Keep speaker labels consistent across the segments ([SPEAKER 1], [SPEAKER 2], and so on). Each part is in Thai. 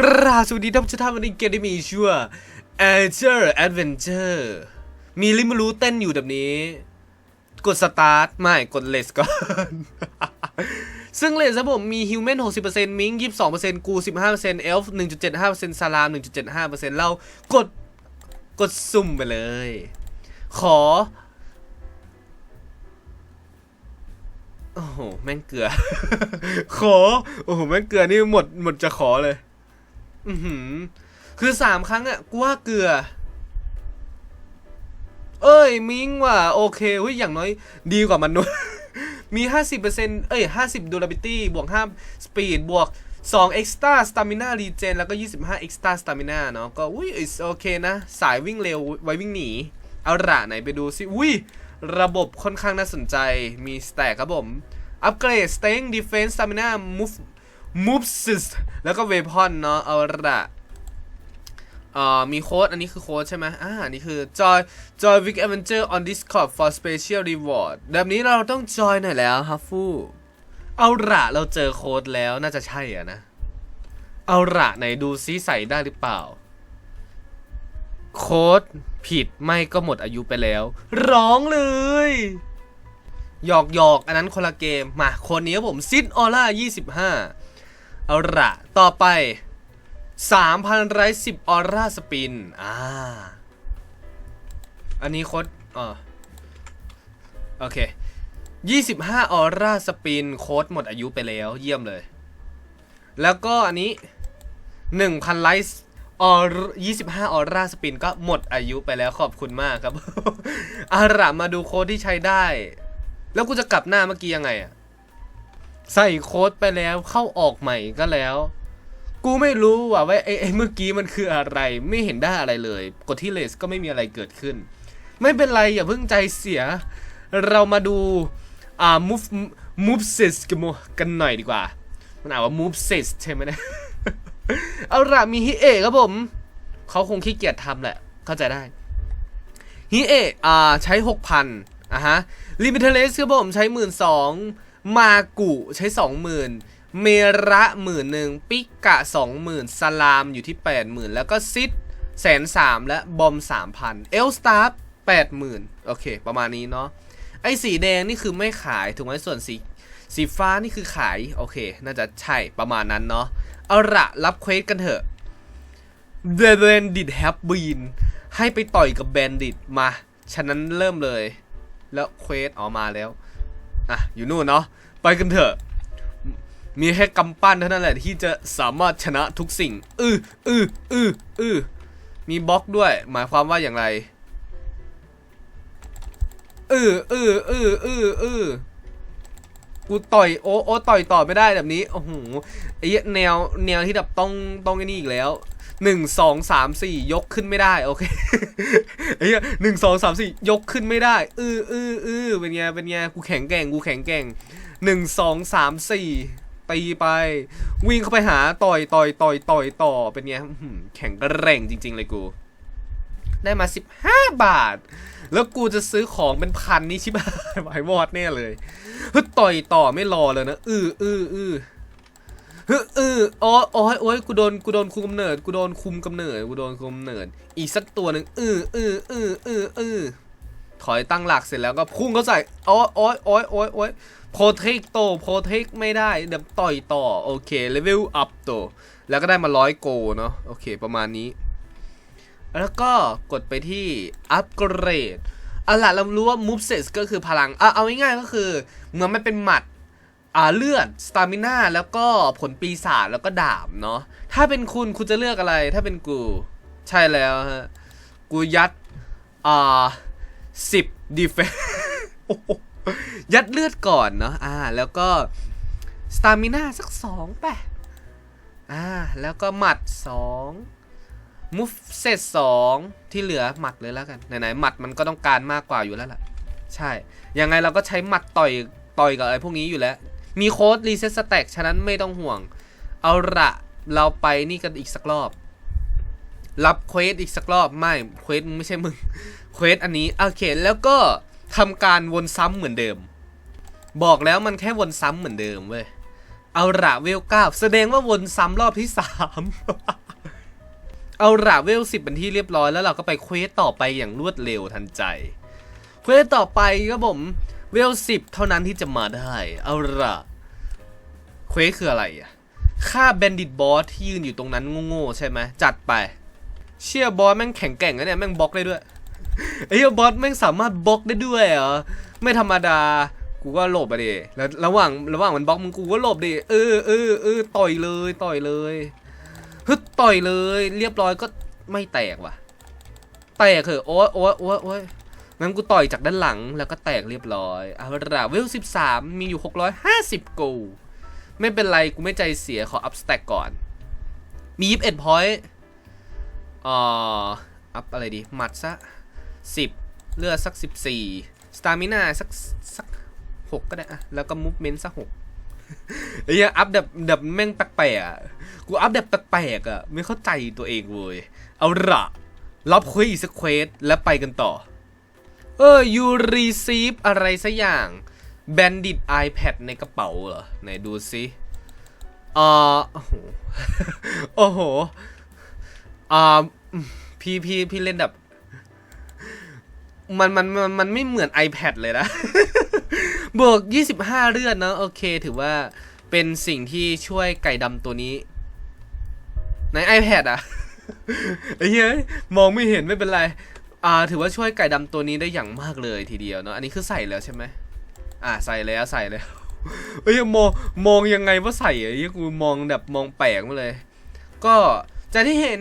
[SPEAKER 1] กราบสวัสดีท่านผู้ชมวันนี้เกมได้มีชื่อว่า Adventure Adventure มีลิมูรู้เต้นอยู่แบบนี้ กดสตาร์ทไม่กดเลสก่อน ซึ่งเลสครับผมมีฮิวแมน60%มิง22%กู15%เอลฟ์1.75%ซาลาม1.75%เรากดกดสุ่มไปเลย ขอ โอ้โห แม่งเกลือ ขอ โอ้โห แม่งเกลือนี่หมดหมดจะขอเลย อือหือ คือสามครั้งอะกูว่าเกลือ เอ้ย มิงว่ะโอเคเฮ้ยอย่างน้อยดีกว่ามนุษย์ มี 50%เอ้ย 50 durability บวก 5 speed บวก 2 extra stamina regen แล้วก็ 25 extra stamina เนาะ ก็อุ้ย is โอเคนะ สายวิ่งเร็วไว้วิ่งหนี เอาละไหนไปดูสิ อุ้ย ระบบค่อนข้างน่าสนใจ มี stack ครับผม อัปเกรด strength defense stamina move moves แล้วก็ weapon เนาะเอาละเอ่อมีโค้ด อันนี้คือโค้ดใช่ไหมอ่าอันนี้คือ joy joy week adventure on discord for special reward แบบนี้เราต้องจอยหน่อยแล้วฮัฟฟูเอาละเราเจอโค้ดแล้วน่าจะใช่อะนะ เอาละไหนดูซิใส่ได้หรือเปล่า โค้ดผิดไม่ก็หมดอายุไปแล้ว ร้องเลยหยอกหยอกอันนั้นคนละเกม มา คนนี้ผมซิดออร่า25 เอาละต่อไป 3,000ไรสิบออร่าสปิน อ่า อันนี้โค้ดอ่าโอเค 25 ออร่าสปิน โค้ดหมดอายุไปแล้วเยี่ยมเลย แล้วก็อันนี้ 1,000 ไลท์ออ25ออร่าสปินก็หมดอายุไปแล้วขอบคุณมากครับเอาละมาดูโค้ดที่ใช้ได้ แล้วกูจะกลับหน้าเมื่อกี้ยังไงอะ ใส่โค้ดไปแล้วเข้าออกใหม่ก็แล้ว กูไม่รู้ว่าว่าไอ้ไอ้เมื่อกี้มันคืออะไรไม่เห็นได้อะไรเลย กดที่เลสก็ไม่มีอะไรเกิดขึ้น ไม่เป็นไรอย่าเพิ่งใจเสีย เรามาดูอ่า move move s e t กันโมกันหน่อยดีกว่า มันอ่านว่า move s e t ใช่ไหมเนี่ยเอาละมีฮิเอะครับผม เขาคงขี้เกียจทำแหละ เข้าใจได้ฮิเอะอ่าใช้ 6,000อะฮะลิมิเทเลสครับผมใช้ 12,000 มากุใช้ 20,000 เมระหมื่นหนึ่งปิกะ 20,000 สลามอยู่ที่ 80,000 แล้วก็ซิดแสนสามและบอม 3,000 เอลสตาร์80,000โอเค ประมาณนี้เนาะไอ้สีแดงนี่คือไม่ขายถูกไหมส่วนสีสีฟ้านี่คือขาย โอเค น่าจะใช่ประมาณนั้นเนาะเอาละรับเควสกันเถอะ The Bandit have been ให้ไปต่อยกับ Bandit มา ฉะนั้นเริ่มเลย แล้วเควสออกมาแล้ว อะอยู่นู่นเนาะไปกันเถอะ มีแค่กำปั้นเท่านั้นแหละที่จะสามารถชนะทุกสิ่ง อืออืออืออือมีบล็อกด้วย หมายความว่าอย่างไรอืออืออืออืออือกูต่อยโอ้โอ้ต่อยต่อไม่ได้แบบนี้โอ้โหไอ้แนวแนวที่แบบต้องต้องไอ้นี่อีกแล้ว หนึ่งสองสามสี่ยกขึ้นไม่ได้โอเคไอ้เหี้ยหนึ่งสองสามสี่ยกขึ้นไม่ได้อืออืออือเป็นไงเป็นไงกูแข็งแกร่งกูแข็งแกร่งหนึ่งสองสามสี่ตีไป วิ่งเข้าไปหาต่อยต่อยต่อยต่อยต่อเป็นไงแข็งแกร่งจริง ๆ เลยกู ได้มา 15 บาท แล้วกูจะซื้อของเป็นพันนี่ชิบหายหายวอดแน่เลยเฮ้ยต่อยต่อไม่รอเลยนะอืออืออือ ฮ้ยอืออ๋อโอ้ยโอ้ยกูโดนกูโดนคุมกำเนิดกูโดนคุมกำเนิดกูโดนคุมกำเนิด อีกสักตัวหนึ่งอืออืออืออืออืออถอยตั้งหลักเสร็จแล้วก็พุ่งเขาใส่โอ้ยโอ้ยโอ้ยโอ้ยโอ้ยโปรเทคโตโปรเทคไม่ได้เดี๋ยวต่อยต่อโอเคเลเวลอัพโตแล้วก็ได้มาร้อยโกเนาะโอเคประมาณนี้ แล้วก็กดไปที่อัปเกรดเอาล่ะเรารู้ว่า move set ก็คือพลังอะเอาง่ายๆก็คือเหมือนมันเป็นหมัด อ่าเลือดสตามิน่าแล้วก็ผลปีศาจแล้วก็ดาบเนาะถ้าเป็นคุณคุณจะเลือกอะไร ถ้าเป็นกู ใช่แล้วฮะกูยัดอ่าสิบดีเฟนยัดเลือดก่อนเนาะอ่า แล้วก็สตามิน่าสักสองไปะอ่า แล้วก็หมัดสองมูฟเซตสองที่เหลือหมัดเลยแล้วกัน ไหนๆหมัดมันก็ต้องการมากกว่าอยู่แล้วล่ะ ใช่ ยังไงเราก็ใช้หมัดต่อยต่อยกับไอะไรพวกนี้อยู่แล้ว มีโค้ดรีเซ็ตสแต็กฉะนั้นไม่ต้องห่วง เอาละเราไปนี่กันอีกสักรอบ รับเควสอีกสักรอบไม่เควสมึงไม่ใช่มึงเควสอันนี้โอเคแล้วก็ทำการวนซ้ำเหมือนเดิม บอกแล้วมันแค่วนซ้ำเหมือนเดิมเว้ยเอาละเวลเก้าแสดงว่าวนซ้ำรอบที่สามเอาละเวลสิบเป็นที่เรียบร้อยแล้วเราก็ไปเควสต่อไปอย่างรวดเร็วทันใจ เควสต่อไปครับผม เวลสิบเท่านั้นที่จะมาได้ เอาละเควสคืออะไรอะฆ่าแบนดิตบอสที่ยืนอยู่ตรงนั้นโง่ๆใช่ไหมจัดไป เชี่ยบอสแม่งแข็งแกร่งนะเนี่ยแม่งบล็อกได้ด้วยไอ้เฮ้ยบอสแม่งสามารถบล็อกได้ด้วยเหรอไม่ธรรมดากูก็หลบไปดิแล้วระหว่างระหว่างมันบล็อกมึงกูก็หลบดิเออเออเออต่อยเลยต่อยเลยฮึดต่อยเลย เรียบร้อยก็ไม่แตกว่ะ แตกเหอะโอ้โอ้ยโอ้ยโอ้ย งั้นกูต่อยจากด้านหลังแล้วก็แตกเรียบร้อยเอาละเวลสิบสามมีอยู่หกร้อยห้าสิบกูไม่เป็นไร กูไม่ใจเสียขออัพสแต็กก่อน มียี่สิบเอ็ดพอยต์อ่าอัพอะไรดี หมัดซะสิบเลือดสักสิบสี่สตามินาสักสักหกก็ได้อะแล้วก็มูฟเมนต์สักหกไอ้เหี้ยอัพแบบแบบแม่งแปลกๆอะ กูอัพแบบแปลกๆอะ ไม่เข้าใจตัวเองเว้ย เอาละรับควสอีกสักเควสแล้วไปกันต่อ เออ you receive อะไรสักอย่าง bandit iPad ในกระเป๋าเหรอ ไหนดูซิอ่าโอ้โหอ่าพี่พี่พี่เล่นแบบ มันมันมันมันไม่เหมือน iPad เลยนะ บวก 25 เลือดเนอะโอเค ถือว่าเป็นสิ่งที่ช่วยไก่ดำตัวนี้ ใน iPad อะไอ้เหี้ยมองไม่เห็นไม่เป็นไร อ่าถือว่าช่วยไก่ดำตัวนี้ได้อย่างมากเลยทีเดียวเนาะอันนี้คือใส่แล้วใช่ไหมอ่าใส่แล้วใส่แล้วเฮ้ยมองมองยังไงว่าใส่อะไอ้ยกูมองแบบมองแปลกมาเลย ก็จะที่เห็น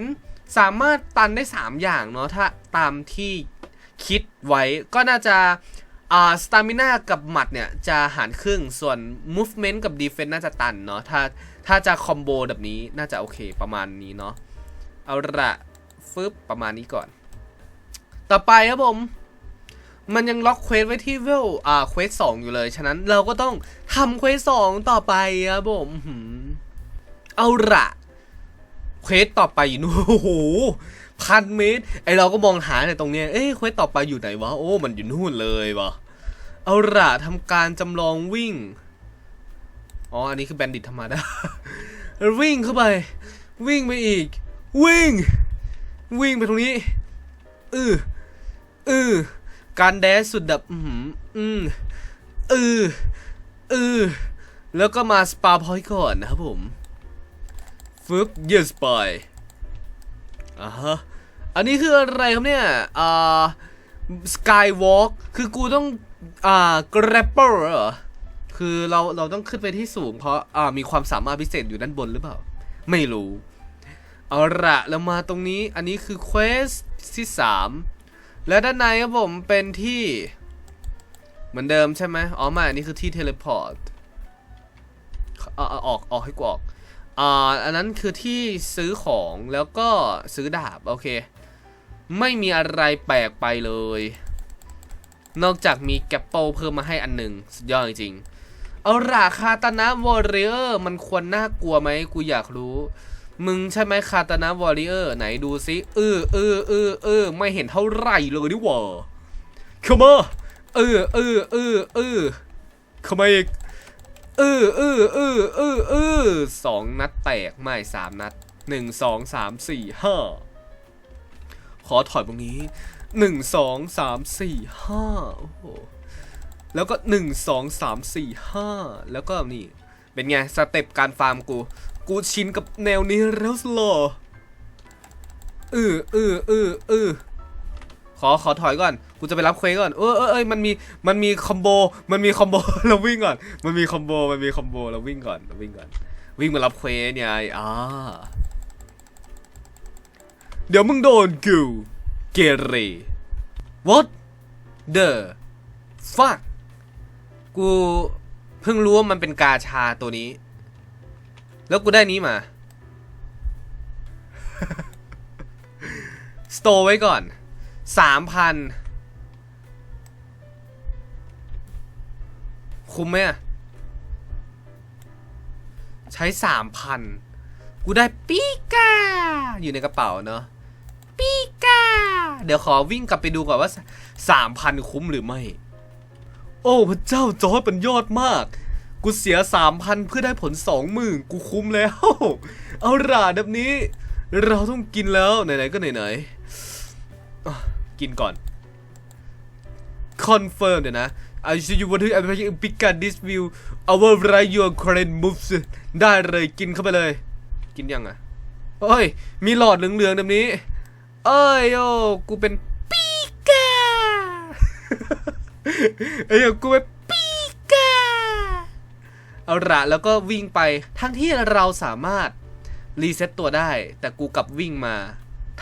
[SPEAKER 1] สามารถตันได้ 3 อย่างเนาะถ้าตามที่คิดไว้ก็น่าจะอ่าสตามิน่ากับหมัดเนี่ย จะหารครึ่งส่วน movement กับ defense น่าจะตันเนาะถ้าถ้าจะคอมโบแบบนี้น่าจะโอเคประมาณนี้เนาะเอาละฟึบประมาณนี้ก่อน ต่อไปครับผม มันยังล็อกเควสไว้ที่เวลอ่าเควสสองอยู่เลย ฉะนั้นเราก็ต้องทำเควสสองต่อไปครับผมเอาละเควสต่อไปอยู่นู่นโอ้โหพันเมตร ไอเราก็มองหาในตรงเนี้ยเอ้ยเควสต่อไปอยู่ไหนวะ โอ้ มันอยู่นู่นเลยวะเอาละทำการจำลองวิ่ง อ๋อ อันนี้คือแบนดิตธรรมดา วิ่งเข้าไป วิ่งไปอีก วิ่ง วิ่งไปตรงนี้ อือ อือการแดนสุดแบบอืมอืมอืออือแล้วก็มาสปาพอยต์ก่อนนะครับผมฟึบ yes ไปอ่าฮะอันนี้คืออะไรครับเนี่ย อ่า skywalk คือกูต้อง อ่า grapple เหรอ คือเรา เราต้องขึ้นไปที่สูงเพราะ อ่า มีความสามารถพิเศษอยู่ด้านบนหรือเปล่า ไม่รู้ เอาละแล้วมาตรงนี้ อันนี้คือเควสที่3 และด้านในครับผมเป็นที่เหมือนเดิมใช่ไหมอ๋อไม่อันนี้คือที่เทเลพอร์ตเออออกออกให้กูออกอ่าอันนั้นคือที่ซื้อของแล้วก็ซื้อดาบ โอเค ไม่มีอะไรแปลกไปเลย นอกจากมีแกปเปิลเพิ่มมาให้อันหนึ่งสุดยอดจริงๆเอาราคาตานะวอริเออร์มันควรน่ากลัวไหมกูอยากรู้ มึงใช่ไหมคาตานะวอริเออร์ไหนดูซิเออเออเออเออไม่เห็นเท่าไหร่เลยดิวะเข้ามาเออเออเออเออเข้ามาอีกเออเออเออเออเออสองนัดแตกไม่สามนัดหนึ่งสองสามสี่ห้าขอถอยตรงนี้หนึ่งสองสามสี่ห้าโอ้โหแล้วก็หนึ่งสองสามสี่ห้าแล้วก็นี่เป็นไงสเต็ปการฟาร์มกู กูชินกับแนวนี้แล้วสโลเออเออเออเออขอขอถอยก่อน กูจะไปรับเควก่อน เออเออเอยมันมี มันมีคอมโบ มันมีคอมโบ เราวิ่งก่อน มันมีคอมโบ มันมีคอมโบ เราวิ่งก่อน เราวิ่งก่อน วิ่งมารับเควเนี่ยอ่าเดี๋ยวมึงโดนกูเกเร what the fuck กูเพิ่งรู้ว่ามันเป็นกาชาตัวนี้ แล้วกูได้นี้มา สโตร์ไว้ก่อนสามพันคุ้มไหมอะใช้สามพันกูได้ปีกา อยู่ในกระเป๋าเนอะปีกา เดี๋ยวขอวิ่งกลับไปดูก่อนว่าสามพันคุ้มหรือไม่ โอ้พระเจ้าจอร์ดมันยอดมาก กูเสียสามพันเพื่อได้ผลสองหมื่นกูคุ้มแล้ว เอาล่ะแบบนี้ เราต้องกินแล้ว ไหนๆก็ไหนๆกินก่อนคอนเฟิร์มเดี๋ยวนะ I see you want to I pick up this view our right your current moves ได้เลยกินเข้าไปเลย กินยังอะเอ้ย มีหลอดเหลืองๆแบบนี้ เอ้ยโยกูเป็นปีกาเอ้ยกูเป็น เอาละแล้วก็วิ่งไป ทั้งที่เราสามารถรีเซ็ตตัวได้ แต่กูกลับวิ่งมา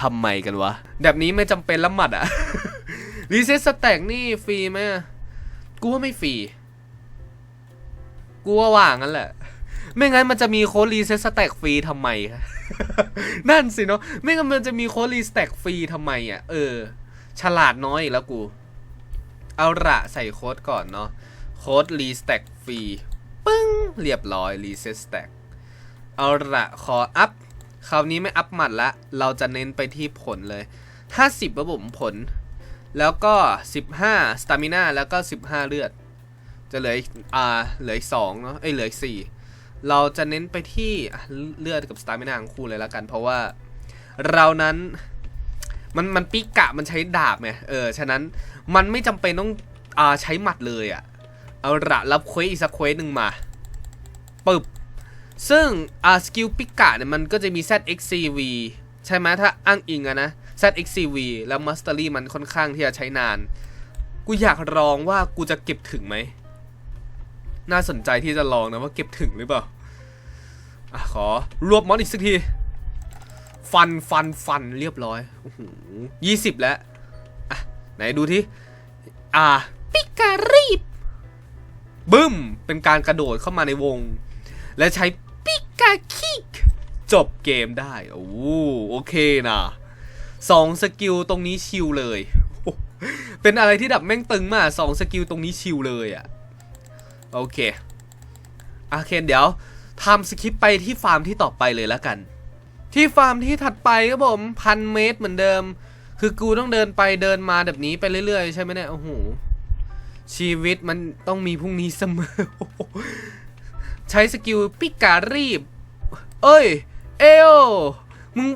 [SPEAKER 1] ทำไมกันวะ แบบนี้ไม่จำเป็นละหมัดอะรีเซ็ตสแต็กนี่ฟรีไหมกูว่าไม่ฟรี กูว่าว่างงั้นแหละ ไม่งั้นมันจะมีโค้ดรีเซ็ตสแต็กฟรีทำไมคะนั่นสิเนาะ ไม่งั้นมันจะมีโค้ดรีสแต็กฟรีทำไมอะ เออ ฉลาดน้อยอีกแล้วกู เอาละใส่โค้ดก่อนเนาะ โค้ดรีสแต็กฟรี ปึ้ง เรียบร้อยรีเซ็ตสแต็กเอาละขออัพ คราวนี้ไม่อัพหมัดละ เราจะเน้นไปที่ผลเลย 50ระบบผล แล้วก็ 15สตามิน่แล้วก็ 15 เลือด จะเหลืออ่าเหลือสองเนาะเอ้ยเหลือสี่เราจะเน้นไปที่เลือดกับสตามินาของคู่เลยแล้วกัน เพราะว่าเรานั้นมันมันปิกะมันใช้ดาบไงเออฉะนั้นมันไม่จำเป็นต้องอ่าใช้หมัดเลยอะ่ะ เอาละรับเควสอีกสักเควสหนึ่งมาปึ๊บซึ่งอ่าสกิลปิกะเนี่ยมันก็จะมี ZXCV ใช่ไหมถ้าอ้างอิงอะนะ ZXCV แล้ว Mastery มันค่อนข้างที่จะใช้นาน กูอยากลองว่ากูจะเก็บถึงไหม น่าสนใจที่จะลองนะว่าเก็บถึงหรือเปล่า อะขอรวบมอนอีกสักที ฟันฟันฟันเรียบร้อยโอ้โหยี่สิบแล้ว อะ ไหนดูที่ อ่า ปิการี บึ้ม เป็นการกระโดดเข้ามาในวง และใช้ปิกาคิกจบเกมได้ โอ้โอเคนะสองสกิลตรงนี้ชิลเลย เป็นอะไรที่ดับแม่งตึงมากสองสกิลตรงนี้ชิลเลยอะ โอเคโอเคเดี๋ยวทำสคริปไปที่ฟาร์มที่ต่อไปเลยแล้วกัน ที่ฟาร์มที่ถัดไปครับผมพันเมตรเหมือนเดิม คือกูต้องเดินไปเดินมาแบบนี้ไปเรื่อยๆ ใช่ไหมเนี่ย โอ้โห ชีวิตมันต้องมีพรุ่งนี้เสมอ ใช้สกิลปิการีบ เอ้ย เอลมึง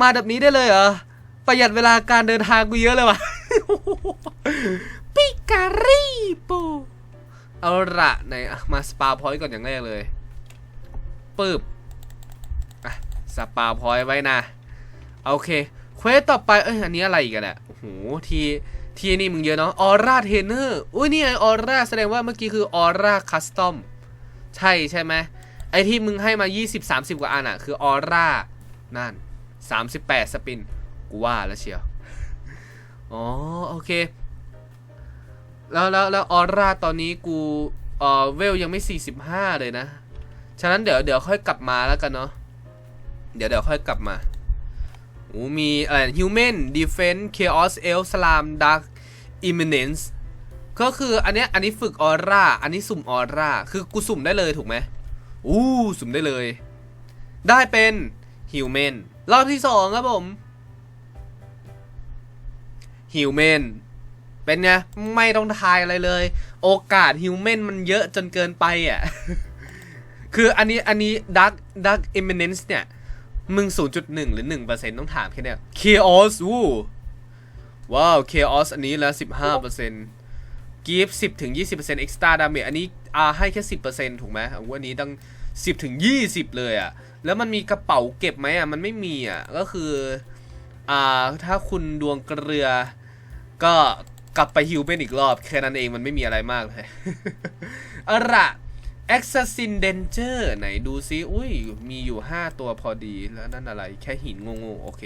[SPEAKER 1] มาแบบนี้ได้เลยเหรอ ประหยัดเวลาการเดินทางกูเยอะเลยว่ะปิการีบเอาละไหนมาสปาพอยต์ก่อนอย่างแรกเลยปึ๊บอะสปาพอยต์ไว้นะ โอเค เควสต่อไป เอ้ย อันนี้อะไรกันอะโอ้โหที ที่นี่มึงเยอะเนาะออร่าเทรนเนอร์อุ้ยนี่ไงออร่าแสดงว่าเมื่อกี้คือออร่าคัสตอมใช่ใช่ไหมไอที่มึงให้มา 20-30 กว่าอันอะคือออร่านั่น 38 สปิน กูว่าแล้วเชียว อ๋อ โอเค แล้วแล้วแล้วออร่าตอนนี้กูเออเวลยังไม่ 45 เลยนะ ฉะนั้นเดี๋ยวเดี๋ยวค่อยกลับมาแล้วกันเนาะเดี๋ยวเดี๋ยวค่อยกลับมา โอ้มีอะไร Human Defense Chaos Elf Slam Dark Imminence ก็คืออันเนี้ยอันนี้ฝึกออร่า อันนี้สุ่มออร่า คือกูสุ่มได้เลยถูกไหมอู้สุ่มได้เลย ได้เป็น Human รอบที่สองครับผม Human เป็นไงไม่ต้องทายอะไรเลย โอกาสฮิวแมนมันเยอะจนเกินไปอะ คืออันนี้อันนี้ดักดักอิมเมนส์เนี่ย มึง 0.1 หรือ 1%ต้องถามแค่เนี้ย Chaos อู้ว้าว Chaos อันนี้แล้ว15% Give 10ถึง20% extra damage อันนี้อาให้แค่ 10%ถูกไหมอันนี้ตั้ง10ถึง20 เลยอะแล้วมันมีกระเป๋าเก็บไหมอะมันไม่มีอะก็คืออ่าถ้าคุณดวงเกลือ ก็กลับไปฮิวเป็นอีกรอบ แค่นั้นเองมันไม่มีอะไรมากเลยอาละ Assassin Danger ไหนดูซิ อุ้ย มีอยู่ 5 ตัวพอดี แล้วนั่นอะไร แค่หินงงๆ โอเค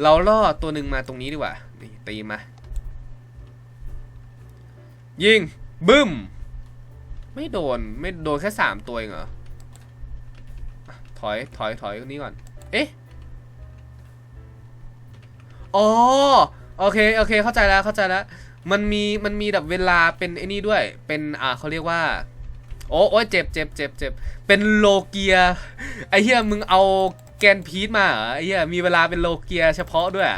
[SPEAKER 1] เราล่อตัวหนึ่งมาตรงนี้ดีกว่า นี่ ตีมา ยิง บึ้ม ไม่โดน ไม่โดนแค่ 3 ตัวเองเหรอ ถอย ถอย ถอยตรงนี้ก่อน เอ๊ะ อ๋อ โอเค โอเค เข้าใจแล้ว เข้าใจแล้ว มันมีมันมีแบบเวลาเป็นไอ้นี่ด้วย เป็นอ่าเขาเรียกว่า โอ้โอ้ยเจ็บเจ็บเจ็บเจ็บเป็นโลเกียไอ้เหี้ยมึงเอาแกนพีทมาเหรอไอ้เหี้ยมีเวลาเป็นโลเกียเฉพาะด้วย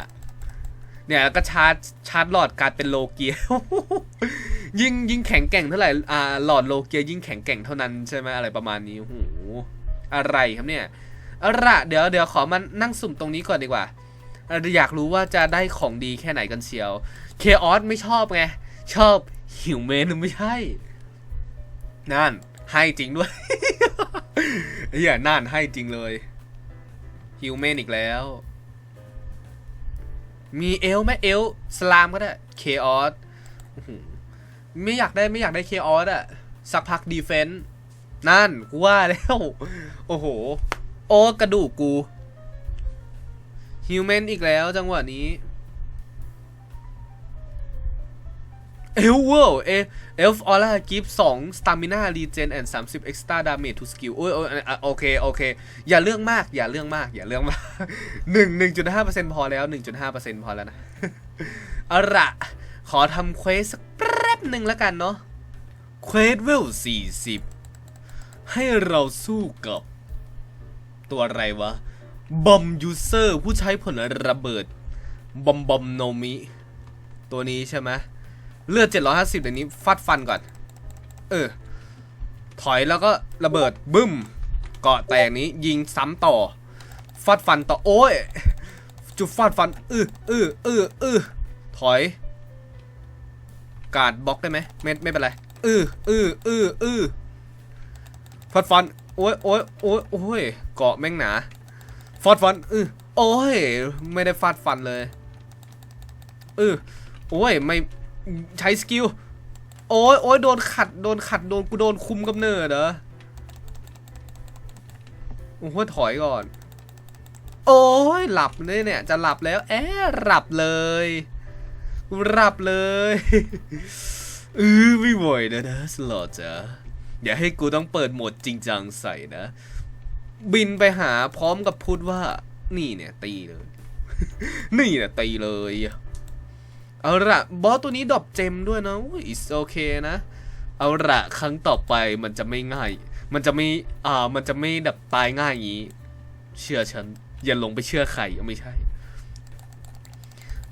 [SPEAKER 1] เนี่ยแล้วก็ชาร์จชาร์จหลอดกายเป็นโลเกียยิ่งยิ่งแข็งแกร่งเท่าไหร่อ่าหลอดโลเกียยิ่งแข็งแกร่งเท่านั้นใช่ไหมอะไรประมาณนี้โอ้โหอะไรครับเนี่ยเอาละเดี๋ยวเดี๋ยวขอมานั่งสุ่มตรงนี้ก่อนดีกว่า อ่อยากรู้ว่าจะได้ของดีแค่ไหนกันเชียวเคออสไม่ชอบไง ชอบหิวเมนไม่ใช่ นั่น ให้จริงด้วยเฮียนั่นให้จริงเลยฮิวแมนอีกแล้ว มีเอลไหมเอลสลามก็ได้เคออสไม่อยากได้ไม่อยากได้เคออสอะสักพักดีเฟนต์นั่นกูว่าแล้ว โอ้โห โอ้กระดูกกู ฮิวแมนอีกแล้วจังหวะนี้เอลเวลเอเอลฟ์ออร่ากิฟสองสตามิน่ารีเจนแอนด์สามสิบเอ็กซ์ตร้าดาเมจทูสกิลโอ้ยโอเค โอเค อย่าเรื่องมาก อย่าเรื่องมาก อย่าเรื่องมากหนึ่งหนึ่งจุดห้าเปอร์เซ็นต์พอแล้วหนึ่งจุดห้าเปอร์เซ็นต์พอแล้วนะอาละขอทำเควสสักแป๊บหนึ่งแล้วกันเนาะเควสเวลสี่สิบให้เราสู้กับ ตัวอะไรวะ บอมยูเซอร์ผู้ใช้ผลระเบิด บอมบอมโนมิ ตัวนี้ใช่ไหมเลือด 750เดี๋ยวนี้ฟัดฟันก่อน เออ ถอยแล้วก็ระเบิดบึ้มเกาะแตกนี้ยิงซ้ำต่อฟัดฟันต่อโอ้ยจุดฟาดฟันอืออืออืออือถอย กาดบล็อกได้ไหมไม่ไม่เป็นไรอืออืออืออือฟัดฟันโอ้ยโอ้ยโอ้ยโอ้ยเกาะแม่งหนา ฟาดฟันอือโอ้ย ไม่ได้ฟาดฟันเลยอือโอ้ย ไม่ใช้สกิล โอ้ยโอ้ยโดนขัด โดนขัด โดนกูโดนคุมกำเนิดเหรอโอ้โหถอยก่อน โอ้ย หลับเลยเนี่ย จะหลับแล้ว แอะหลับเลยหลับเลยเออไม่ไหวนะนะสลอจ้ะอย่าให้กูต้องเปิดโหมดจริงจังใส่นะ บินไปหาพร้อมกับพูดว่า นี่เนี่ยตีเลย นี่เนี่ยตีเลย เอาละบอสตัวนี้ดรอปเจมด้วยนะอุ้ย it's okay นะ เอาละครั้งต่อไปมันจะไม่ง่าย มันจะไม่ อ่า มันจะไม่แบบตายง่ายอย่างนี้ เชื่อฉัน อย่าลงไปเชื่อใครไม่ใช่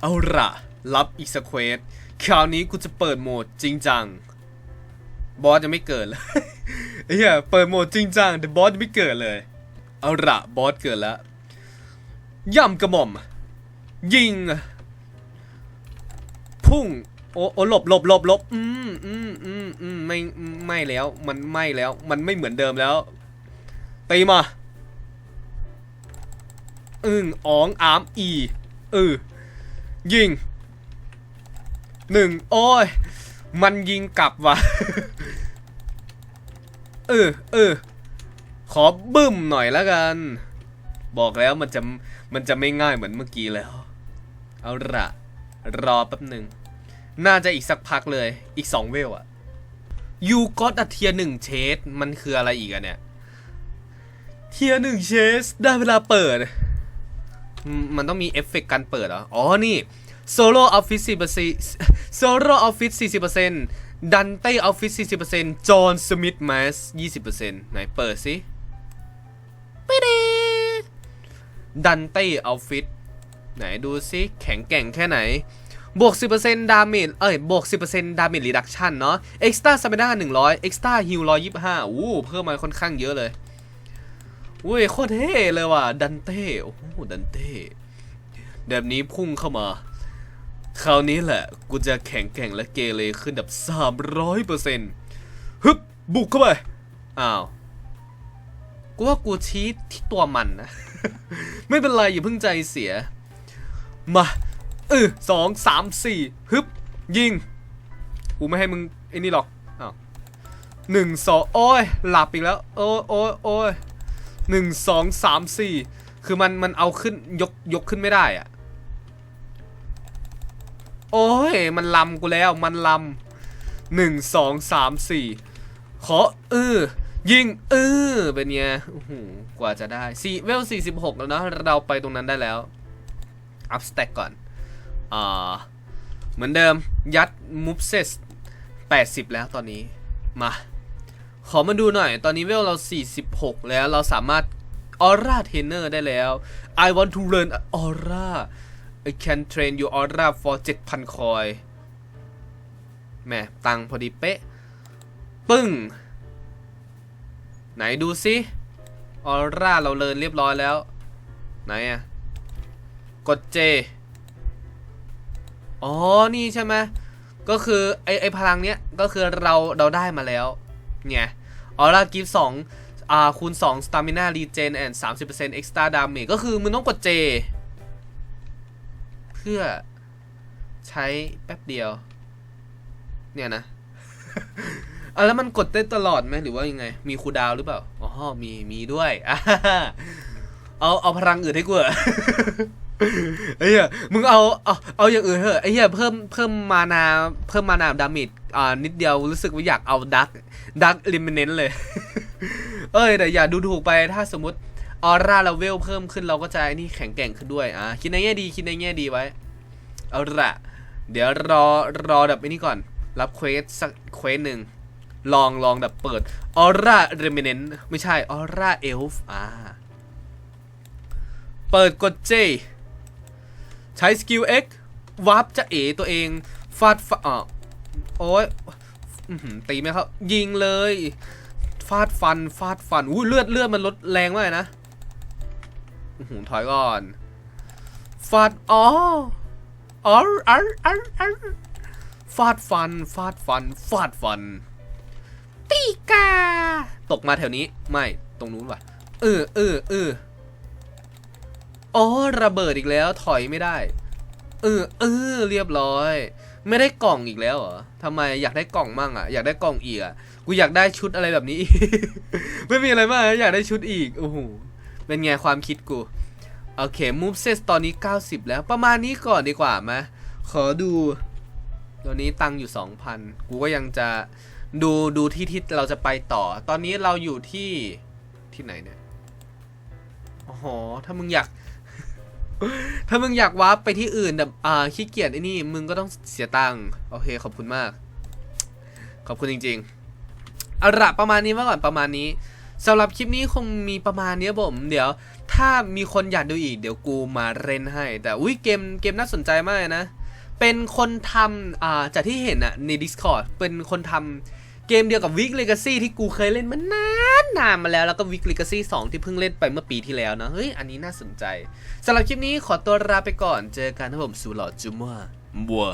[SPEAKER 1] เอาละรับอีกสเควสคราวนี้กูจะเปิดโหมดจริงจัง บอสจะไม่เกิดเลยไอ้เหี้ยเปิดโหมดจริงจังแต่บอสจะไม่เกิดเลย เอาละบอสเกิดแล้วย่ำกระหม่อม ยิง พุ่ง โอ้โอ้หลบหลบหลบหลบอืมอืมอืมอืมไม่ไม่แล้ว มันไม่แล้ว มันไม่เหมือนเดิมแล้วตีมา อึ้งอ๋องอามอีเออยิงหนึ่งโอ้ย มันยิงกลับว่ะ เออ เออ ขอบึ้มหน่อยแล้วกัน บอกแล้วมันจะมันจะไม่ง่ายเหมือนเมื่อกี้แล้ว เอาละรอแป๊บหนึ่ง น่าจะอีกสักพักเลย อีกสองเวลอะยูก็ตเทียหนึ่งเชสมันคืออะไรอีกอะเนี่ย เทียหนึ่งเชสได้เวลาเปิด มันต้องมีเอฟเฟกต์การเปิดเหรอ อ๋อ นี่โซโล่ออฟฟิศ4%โซโล่ออฟฟิศ40%ดันเต้ออฟฟิศ40%จอห์นสมิธแมส20%ไหนเปิดสิ ไปดิดันเต้ออฟฟิศไหนดูสิแข็งแกร่งแค่ไหน บวก 10%ดาเมจเอ้ย บวก 10%ดาเมจรีดักชันเนาะ Extra Stamina 100 Extra Heal 125อู้เพิ่มมาค่อนข้างเยอะเลยอุ้ยโคตรเท่เลยว่ะดันเต้โอ้โหดันเต้แบบนี้พุ่งเข้ามา คราวนี้แหละ กูจะแข็งแกร่งและเกเรขึ้นแบบ300%ฮึบบุกเข้าไป อ้าว กูว่ากูชี้ที่ตัวมันนะ ไม่เป็นไรอย่าเพิ่งใจเสีย มาเออสองสามสี่ฮึบ ยิง กูไม่ให้มึงไอ้นี่หรอกอ้าวหนึ่งสองโอ้ยหลับอีกแล้ว โอ้ยโอ้ยโอ้ยหนึ่งสองสามสี่คือมันมันเอาขึ้นยกยกขึ้นไม่ได้อะโอ้ย มันลำกูแล้วมันลำหนึ่งสองสามสี่ขอเออ ยิงเออเป็นไงโอ้โหกว่าจะได้สี่เวลสี่สิบหกแล้วนะเราไปตรงนั้นได้แล้ว อัพสแต็กก่อนอ่าเหมือนเดิมยัดมูฟเซส80แล้วตอนนี้ มา ขอมาดูหน่อย ตอนนี้เวลเรา 46 แล้วเราสามารถออร่าเทรนเนอร์ได้แล้ว I want to learn ออร่า I can train your aura for 7,000 คอยแหมตังพอดีเป๊ะ ปึ้ง ไหนดูสิออร่าเราเลินเรียบร้อยแล้ว ไหนอะกด J อ๋อ นี่ใช่ไหมก็คือไอไอพลังเนี้ยก็คือเราเราได้มาแล้ว เนี่ยออร่ากิฟสองอ่าคูณ2 stamina regen and 30% extra damage ก็คือมึงต้องกด J เพื่อใช้แป๊บเดียว เนี่ยนะ อะแล้วมันกดได้ตลอดไหมหรือว่ายังไง มีคูลดาวน์หรือเปล่าอ๋อมีมีด้วยอ่าเอาเอาพลังอื่นให้กูเหรอไอ้เหี้ยมึงเอาเอาเอาอย่างอื่นเถอะไอ้เหี้ยเพิ่มเพิ่มมานาเพิ่มมานาดามิดอ่านิดเดียวรู้สึกว่าอยากเอาดักดักลิมิเนนเลย เอ้ยแต่อย่าดูถูกไปถ้าสมมติออร่าเราเวลเพิ่มขึ้นเราก็จะไอ้นี่แข็งแกร่งขึ้นด้วยอ่าคิดในแง่ดีคิดในแง่ดีไว้ เอาละเดี๋ยวรอรอแบบไอ้นี่ก่อน รับเควสสักเควสหนึ่ง ลองลองแบบเปิดออร่าเรมิเนนไม่ใช่ออร่าเอลฟ์อ่าเปิดกด J ใช้สกิล X วาร์ปจะเอตัวเองฟาดฟาอโอ้ยตีไหมครับ ยิงเลย ฟาดฟัน ฟาดฟันอู้เลือดเลือดมันลดแรงมากนะอื้อหือถอยก่อน ฟาดอ๋ออ๋ออ๋ออ๋ออ๋อฟาดฟัน ฟาดฟัน ฟาดฟัน ปีกา ตกมาแถวนี้ไม่ตรงนู้นว่ะเออเออเอออ๋อระเบิดอีกแล้วถอยไม่ได้ เออเออเรียบร้อย ไม่ได้กล่องอีกแล้วเหรอทำไมอยากได้กล่องมั่งอะอยากได้กล่องอีกอะกูอยากได้ชุดอะไรแบบนี้อีกไม่มีอะไรมากอยากได้ชุดอีกโอ้โหเป็นไงความคิดกูโอเค move set ตอนนี้ 90 แล้วประมาณนี้ก่อนดีกว่าไหมขอดูตอนนี้ตังค์อยู่ 2,000 กูก็ยังจะ ดูดูที่ที่เราจะไปต่อ ตอนนี้เราอยู่ที่ที่ไหนเนี่ยโอ๋อถ้ามึงอยาก ถ้ามึงอยากวาร์ปไปที่อื่นแบบอ่าขี้เกียจไอ้นี่ มึงก็ต้องเสียตังค์โอเค ขอบคุณมาก ขอบคุณจริงๆอาละประมาณนี้มาก่อนประมาณนี้สำหรับคลิปนี้คงมีประมาณนี้ผม เดี๋ยว ถ้ามีคนอยากดูอีก เดี๋ยวกูมาเล่นให้ แต่อุ้ยเกมเกมน่าสนใจมากนะ เป็นคนทำอ่าจากที่เห็นอะใน Discord เป็นคนทำ เกมเดียวกับวิกเลกาซีที่กูเคยเล่นมานานนานมาแล้ว แล้วก็ Week Legacy 2ที่เพิ่งเล่นไปเมื่อปีที่แล้วนะเฮ้ย อันนี้น่าสนใจสำหรับคลิปนี้ขอตัวลาไปก่อนเจอกันนะผมสูหลอดจุมัวบัว